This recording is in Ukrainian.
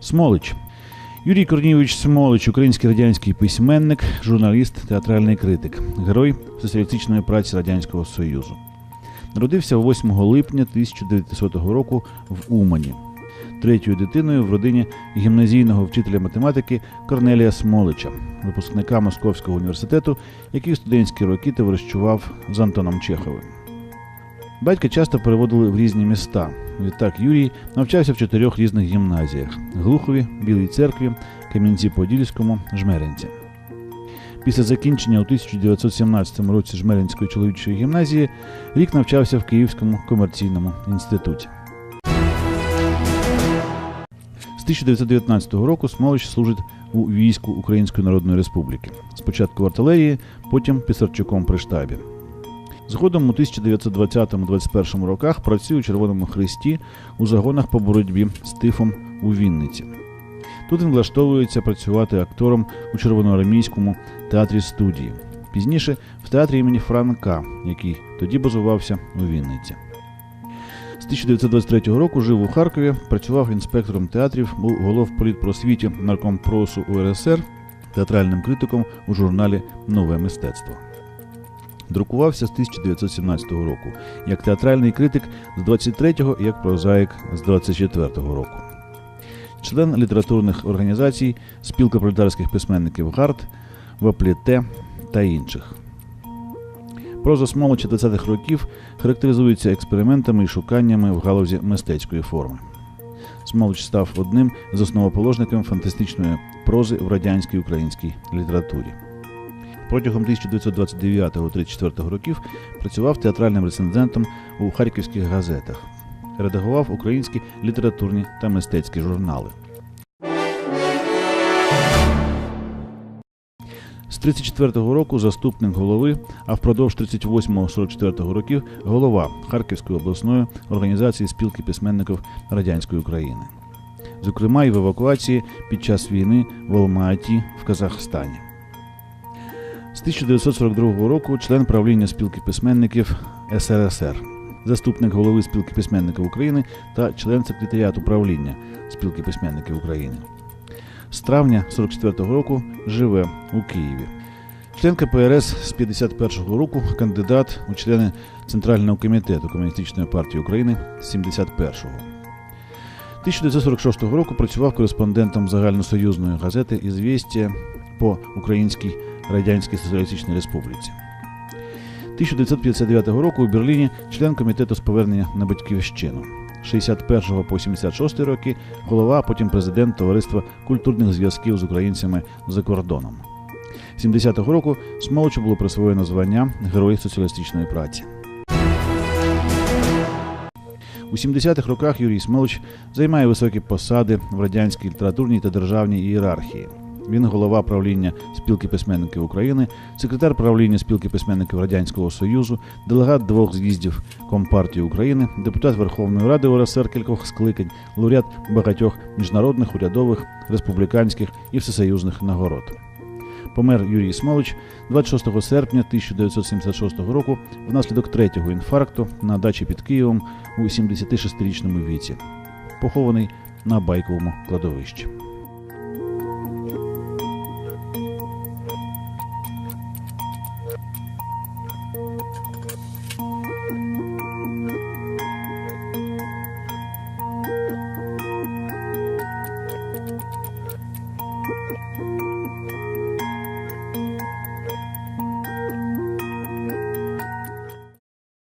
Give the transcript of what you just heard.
Смолич. Юрій Корнійович Смолич, український радянський письменник, журналіст, театральний критик, герой соціалістичної праці Радянського Союзу. Народився 8 липня 1900 року в Умані, третьою дитиною в родині гімназійного вчителя математики Корнелія Смолича, випускника Московського університету, який в студентські роки товаришував з Антоном Чеховим. Батька часто переводили в різні міста. Відтак Юрій навчався в чотирьох різних гімназіях: Глухові, Білій церкві, Кам'янці-Подільському, Жмеринці. Після закінчення у 1917 році Жмеринської чоловічої гімназії рік навчався в Київському комерційному інституті. З 1919 року Смолич служить у війську Української Народної Республіки. Спочатку в артилерії, потім писарчуком при штабі. Згодом у 1920-21 роках працює у Червоному Христі у загонах по боротьбі з тифом у Вінниці. Тут він влаштовується працювати актором у Червоноармійському театрі студії. Пізніше в театрі імені Франка, який тоді базувався у Вінниці. З 1923 року жив у Харкові, працював інспектором театрів, був головполітпросвіті наркомпросу УРСР, театральним критиком у журналі Нове мистецтво. Друкувався з 1917 року як театральний критик з 23-го і як прозаїк з 24-го року. Член літературних організацій, спілка пролетарських письменників ГАРД, ВАПЛІТЕ та інших. Проза Смолича 20-х років характеризується експериментами і шуканнями в галузі мистецької форми. Смолич став одним з основоположників фантастичної прози в радянській українській літературі. Протягом 1929-34 років працював театральним рецензентом у харківських газетах, редагував українські літературні та мистецькі журнали. З 34-го року заступник голови, а впродовж 38-44 років голова Харківської обласної організації спілки письменників радянської України, зокрема і в евакуації під час війни в Алма-Аті в Казахстані. З 1942 року член правління спілки письменників СРСР, заступник голови спілки письменників України та член секретаріату правління спілки письменників України. З травня 44-го року живе у Києві. Член КПРС з 51-го року, кандидат у члени Центрального комітету Комуністичної партії України з 71-го. 1946 року працював кореспондентом загальносоюзної газети «Ізвістія» по Українській Радянській Соціалістичній Республіці. 1959 року у Берліні член комітету з повернення на батьківщину. 61 по 76 роки голова, а потім президент Товариства культурних зв'язків з українцями за кордоном. 70-го року Смолочу було присвоєно звання Герой соціалістичної праці. У 70-х роках Юрій Смолич займає високі посади в радянській літературній та державній ієрархії. Він голова правління спілки письменників України, секретар правління спілки письменників Радянського Союзу, делегат двох з'їздів Компартії України, депутат Верховної Ради УРСР кількох скликань, лауреат багатьох міжнародних, урядових, республіканських і всесоюзних нагород. Помер Юрій Смолич 26 серпня 1976 року внаслідок третього інфаркту на дачі під Києвом у 76-річному віці, похований на байковому кладовищі.